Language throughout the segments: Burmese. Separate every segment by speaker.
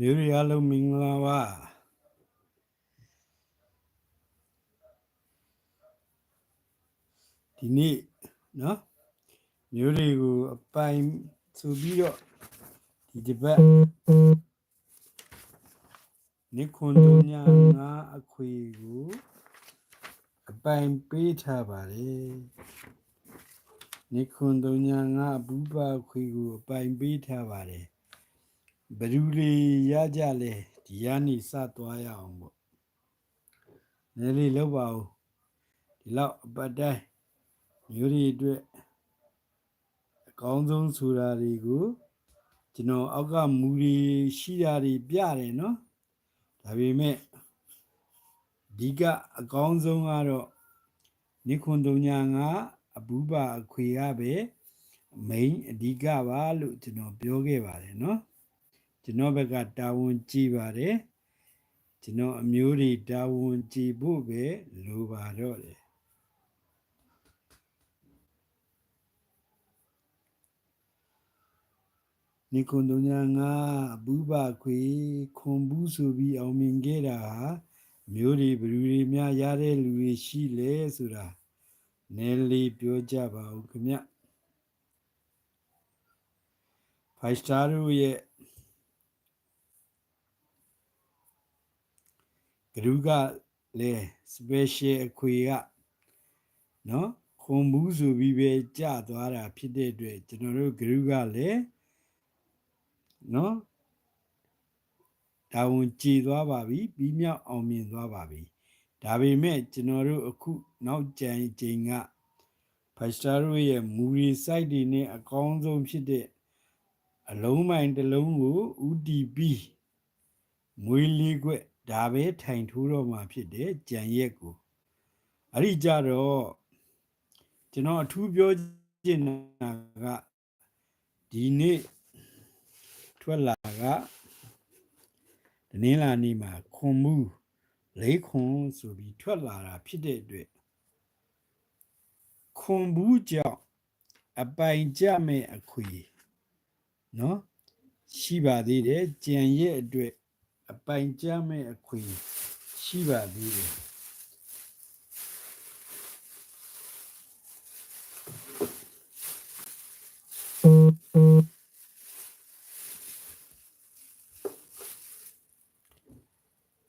Speaker 1: မျိုးရီအားလုံးမင်္ဂလာပါဒီနေ့နော်မျိုးတွေကိုအပိုင်ဆိုပြီးတော့ဒီတစ်ပတ်နိခွန်တုံညာငါအခွေကိုအပိုင်ပေးထားပါတယ်နိခွန်တုံညာငါဘူပါအခွေကိုအပိုင်ပေးထားပါတယ် ဘယ်သူတွေရကြလဲဒီကနေ့စသွားရအောင်ပေါ့နည်းလေးလောက်ပါဦးဒီလောက်အပတ်တိုင်းမျိုးတွေအတွက်အကောင်းဆုံးဆိုတာတွေကိုကျွန်တော်အောက်ကမူတွေရှိတာတွေပြတယ်နော်ဒါပေမဲ့အဓိကအကောင်းဆုံးကတော့နိခွန်တုံညာကအဘူပါအခွေရပဲမိန်အဓိကပါလို့ကျွန်တော်ပြောခဲ့ပါတယ်နော် ကျွန်တော်ဘက်ကတာဝန်ကြည့်ပါတယ်ကျွန်တော်အမျိုးတွေတာဝန်ကြည့်ဖို့ပဲလိုပါတော့တယ်နိကွန်တုံညာငါဘူးပါခွေခွန်ဘူးဆိုပြီးအောင်မြင်ခဲ့တာဟာမျိုးတွေဘယ်လူတွေများရတဲ့လူတွေရှိလဲဆိုတာနည်းလေးပြောကြပါဦးခင်ဗျဖိုင်စတာတို့ရဲ့ ဂရုကလေ special အခွေကနော်ခွန်ဘူးဆိုပြီးပဲကြာသွားတာဖြစ်တဲ့အတွက်ကျွန်တော်တို့ဂရုကလည်းနော်ဒါဝန်ကြည်သွားပါပြီပြီးမြောက်အောင်မြင်သွားပါပြီဒါပေမဲ့ကျွန်တော်တို့အခုနောက်ကြံချိန်ကဖက်စတာတို့ရဲ့မူရီ site တွေနဲ့အကောင်းဆုံးဖြစ်တဲ့အလုံးမိုင်တစ်လုံးကို UDP မွေးလေးခွက် ဒါပဲထိုင်ထိုးတော့မှာဖြစ်တယ်ကြံရက်ကိုအဲ့ဒီကြတော့ကျွန်တော်အထူးပြောချင်တာကဒီနေ့ထွက်လာကတနင်္လာနေ့မှာခွန်မှုလေးခွန်ဆိုပြီးထွက်လာတာဖြစ်တဲ့အတွက်ခွန်ဘူးကြောင့်အပိုင်ကြမဲ့အခွေနော်ရှိပါသေးတယ်ကြံရဲ့အတွက် အပိုင်ကြမဲ့အခွေရှိပါသေးတယ်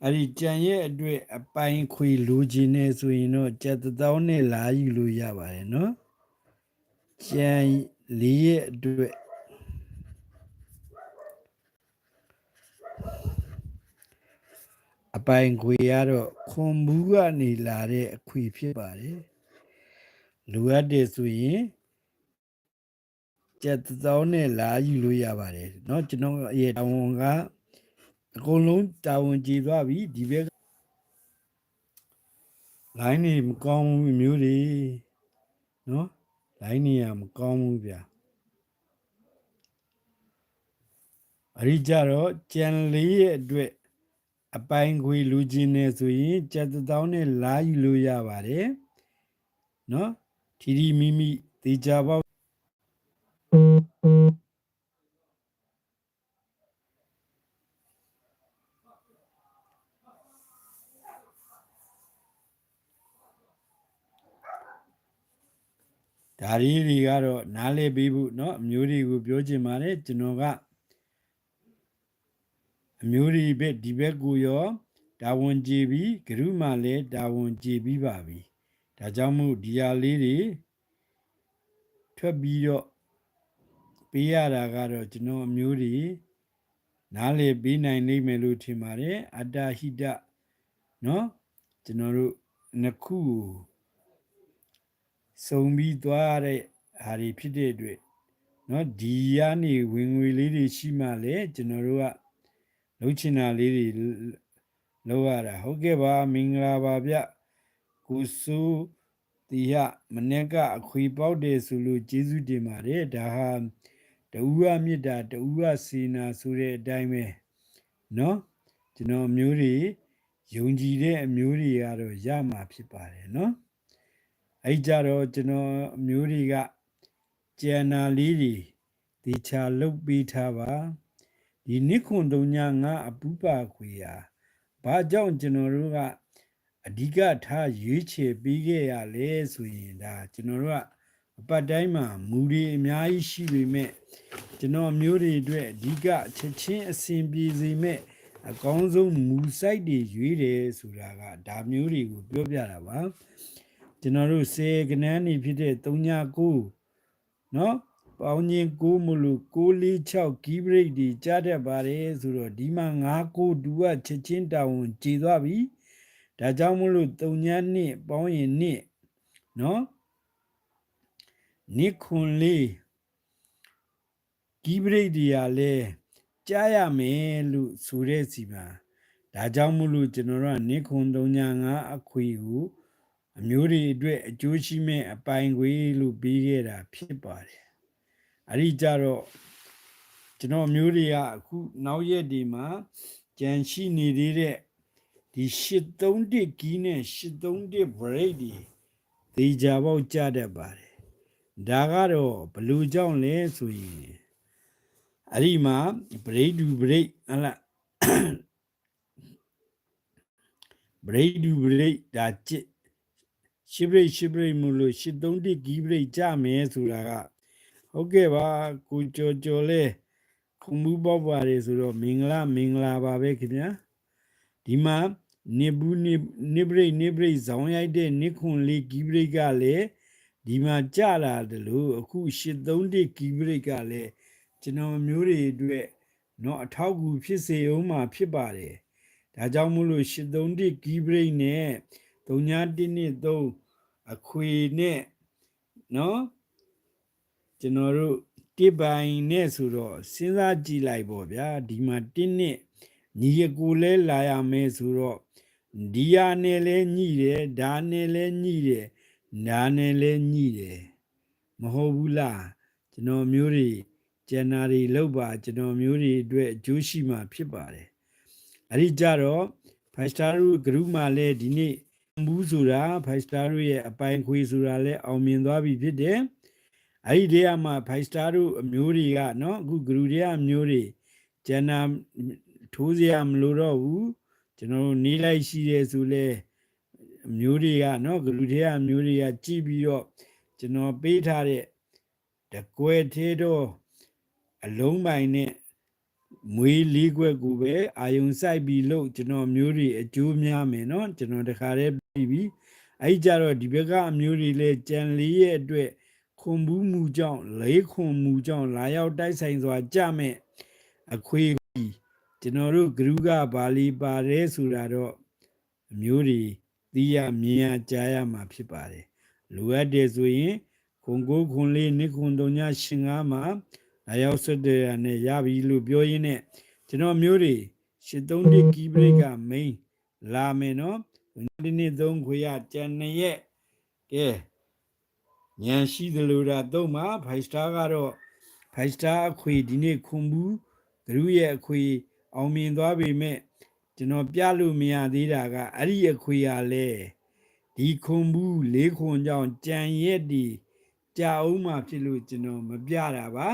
Speaker 1: အဲ့ဒီကြံရဲ့အတွက်အပိုင်ခွေလိုချင်နေဆိုရင်တော့ကြက်တောင်းနဲ့လာယူလို့ရပါတယ်နော်ကြံလေးရဲ့အတွက်အ ပိုင်ခွေရတော့ခွန်ဘူးကနေလာတဲ့အခွေဖြစ်ပါတယ်လိုအပ်တယ်ဆိုရင်ကြက်တောင်းနဲ့လာယူလို့ရပါတယ်เนาะကျွန်တော်ရဲ့တာဝန်ကအကုန်လုံးတာဝန်ကြည်သွားပြီဒီဘက်လိုင်းနေမကောင်းဘူးမျိုးတွေเนาะလိုင်းနေရမကောင်းဘူးဗျာအရိကြတော့ကြံလေးရဲ့အတွက် အပိုင်ခွေလူချင်းနေဆိုရင်ကြက်တောင်းနဲ့လာယူလို့ရပါတယ်เนาะထီထီမိမိတေချာပေါက်ဒါရီတွေကတော့နားလဲပေးဖို့เนาะအမျိုးတွေကိုပြောချင်ပါတယ်ကျွန်တော်က အမျိုးတွေဘက်ဒီဘက်ကိုရောဒါဝန်ကြည်ပြီးဂရုမှလည်းဒါဝန်ကြည်ပြီးပါပြီဒါကြောင့်မို့ဒီဟာလေးတွေထွက်ပြီးတော့ပေးရတာကတော့ကျွန်တော်အမျိုးတွေနားလေပေးနိုင်လိမ့်မယ်လို့ထင်ပါတယ်အတ္တဟိတเนาะကျွန်တော်တို့နှစ်ခုကိုစုံပြီးသွားတဲ့ဟာတွေဖြစ်တဲ့အတွက်เนาะဒီကနေဝင်ငွေလေးတွေရှိမှလည်းကျွန်တော်တို့က လှုပ်ချင်တာလေးတွေလောက်ရတာဟုတ်ကဲ့ပါမင်္ဂလာပါဗျကိုစိုးတီဟမနေ့ကအခွေပေါက်တယ်ဆိုလို့ကျေးဇူးတင်ပါတယ်ဒါဟာတူဝမြစ်တာတူဝစေနာဆိုတဲ့အတိုင်းပဲเนาะကျွန်တော်မျိုးတွေယုံကြည်တဲ့အမျိုးတွေကတော့ရမှာဖြစ်ပါတယ်เนาะအဲ့ကြတော့ကျွန်တော်အမျိုးတွေကကျန်နာလေးတွေဒီချာလုတ်ပြီးထားပါ ဒီနိခွန်တုံညာငါအပူပါခွေဟာဘာကြောင့်ကျွန်တော်တို့ကအဓိကထားရွေးချယ်ပေးခဲ့ရလဲဆိုရင်ဒါကျွန်တော်တို့ကအပတ်တိုင်းမှာမူတွေအများကြီးရှိပေမဲ့ကျွန်တော်မျိုးတွေအတွက်အဓိကချက်ချင်းအစဉ်ပြေစေမဲ့အကောင်းဆုံးမူစိုက်တွေရွေးတယ်ဆိုတာကဒါမျိုးတွေကိုပြောပြတာပါကျွန်တော်တို့စေကနန်းနေဖြစ်တဲ့39နော် ပေါင်းချင်း6မလို့646ကီးဘရိတ်ဒီကြားတတ်ပါတယ်ဆိုတော့ဒီမှာ9ကိုဒူကချက်ချင်းတာဝန်ကြည်သွားပြီဒါကြောင့်မလို့3ညနှစ်ပေါင်းရင်နှစ်နော်နှစ်ခွန်လေးကီးဘရိတ်တွေကလည်းကြားရမယ်လို့ဆိုတဲ့စီမှာဒါကြောင့်မလို့ကျွန်တော်တို့ကနှစ်ခွန်305အခွေကိုအမျိုးတွေအတွက်အကျိုးရှိမဲ့အပိုင်ခွေလို့ပြီးခဲ့တာဖြစ်ပါတယ် အဲ့ဒီကြတော့ကျွန်တော်မျိုးတွေကအခုနောက်ရက်ဒီမှာကြံရှိနေသေးတဲ့ဒီ831ကီးနဲ့831 break ဒီဒေဂျာပေါက်ကြတတ်ပါတယ်ဒါကတော့ဘလူကြောင့်လဲဆိုရင်အဲ့ဒီမှာ break to break ဟလာ break to break ဒါချစ်ရှစ်ဘရိတ်ရှစ်ဘရိတ်မလို့831ကီးဘရိတ်ကြမယ်ဆိုတာက ဟုတ်ကဲ့ပါကိုကြော်ကြော်လဲခုံမှုပေါ့ပါတယ်ဆိုတော့မင်္ဂလာမင်္ဂလာပါပဲခင်ဗျာဒီမှာနေဘူးနေနေဘရိတ်နေဘရိတ်ဇောင်းရိုက်တဲ့နေခွန်လေးကီးဘရိတ်ကလည်းဒီမှာကြလာတယ်လို့အခု831ကီးဘရိတ်ကလည်းကျွန်တော်မျိုးတွေအတွက်တော့အထောက်အကူဖြစ်စေအောင်မှာဖြစ်ပါတယ်ဒါကြောင့်မို့လို့831ကီးဘရိတ်နဲ့3913အခွေနဲ့နော် ကျွန်တော်တို့တစ်ပိုင်နဲ့ဆိုတော့စဉ်းစားကြည့်လိုက်ပေါ့ဗျာဒီမှာတစ်နှစ်ညီရကိုလဲလာရမယ်ဆိုတော့ဒီယာနဲ့လဲညှိတယ်ဒါနဲ့လဲညှိတယ်နာနဲ့လဲညှိတယ်မဟုတ်ဘူးလားကျွန်တော်မျိုးတွေကျန်နာတွေလောက်ပါကျွန်တော်မျိုးတွေအတွက်အကျိုးရှိမှာဖြစ်ပါတယ်အဲ့ဒီကြတော့5 star ဂရုမှလည်းဒီနေ့ဘူးဆိုတာ5 star ရဲ့အပိုင်ခွေဆိုတာလည်းအောင်မြင်သွားပြီဖြစ်တယ် အဲ့ဒီတည်းမှာ5 star တို့အမျိုးတွေကနော်အခုဂရုတွေအမျိုးတွေကျန်နာထိုးစရာမလိုတော့ဘူးကျွန်တော်တို့နေလိုက်ရှိရဲဆိုလဲအမျိုးတွေကနော်ဂလူတွေကအမျိုးတွေကကြည့်ပြီးတော့ကျွန်တော်ပေးထားတဲ့တကွဲသေးတော့အလုံးပိုင်နဲ့မွေးလေးခွက်ကိုပဲအာယုံစိုက်ပြီးလို့ကျွန်တော်မျိုးတွေအကျိုးများမယ်နော်ကျွန်တော်တခါတည်းပြီးပြီအဲ့ကြတော့ဒီဘက်ကအမျိုးတွေလဲကြံလေးရဲ့အတွက် ခွန်ဘူးမှုကြောင့်လေးခွန်မှုကြောင့်လာရောက်တိုက်ဆိုင်စွာကြမဲ့အခွေကျွန်တော်တို့ဂရုကဘာလီပါတယ်ဆိုတာတော့အမျိုးတွေသိရမြင်ရကြားရမှာဖြစ်ပါတယ်လိုအပ်တယ်ဆိုရင်ခွန်ကိုခွန်လေးနိခွန်တုံညရှင်ငါမှာလာရောက်ဆွတ်တဲ့ရနဲ့ရပြီလို့ပြောရင်းနဲ့ကျွန်တော်မျိုးတွေ83ကီးဘရိတ်ကမိန်လာမယ်နော်ဒီနေ့သုံးခွေရကြံနေရဲ့ကဲ ညံရှိသလိုတာသုံးမှာ5 star ကတော့5 star အခွေဒီနေ့ခွန်ဘူးဂရုရဲ့အခွေအောင်မြင်သွားပေမဲ့ကျွန်တော်ပြလို့မရသေးတာကအဲ့ဒီအခွေရလဲဒီခွန်ဘူးလေးခွန်ကြောင့်ကြံရက်ဒီကြာအောင်မှဖြစ်လို့ကျွန်တော်မပြတာပါ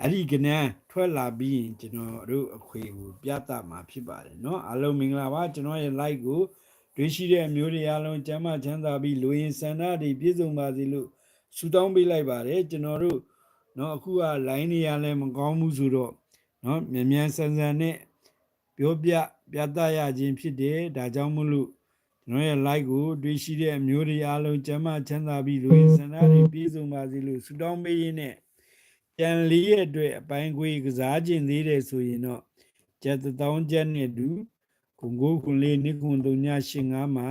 Speaker 1: အဲ့ဒီကနန်းထွက်လာပြီးရင်ကျွန်တော်တို့အခွေကိုပြသမှာဖြစ်ပါတယ်เนาะအားလုံးမင်္ဂလာပါကျွန်တော်ရဲ့ like ကိုတွေ့ရှိတဲ့အမျိုးတွေအားလုံးကျမ်းမာချမ်းသာပြီးလူရင်စန္ဒတွေပြည့်စုံပါစေလို့ ဆုတောင်းပေးလိုက်ပါတယ်ကျွန်တော်တို့เนาะအခုက line နေရလဲမကောင်းဘူးဆိုတော့เนาะမြန်မြန်ဆန်ဆန်နဲ့ပြောပြပြသရခြင်းဖြစ်တယ်ဒါကြောင့်မလို့ကျွန်တော်ရဲ့ like ကိုတွေ့ရှိတဲ့အမျိုးတွေအားလုံးကျမ်းမာချမ်းသာပြီးလူရင်းစန္ဒတွေပြည့်စုံပါစေလို့ဆုတောင်းပေးရင်းနဲ့ကြံလေးရဲ့အတွက်အပိုင်းခွေကစားခြင်းသေးတယ်ဆိုရင်တော့ကျက်တောင်းချက်နဲ့တူခုကိုခုလေးနိခုံတုံညရှင်ငါမှာ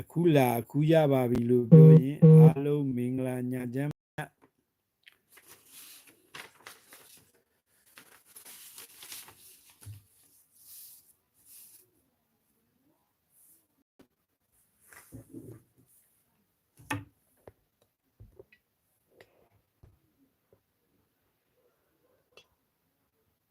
Speaker 1: အခုလာအခုရပါပြီလို့ပြောရင်အားလုံးမင်္ဂလာညချမ်း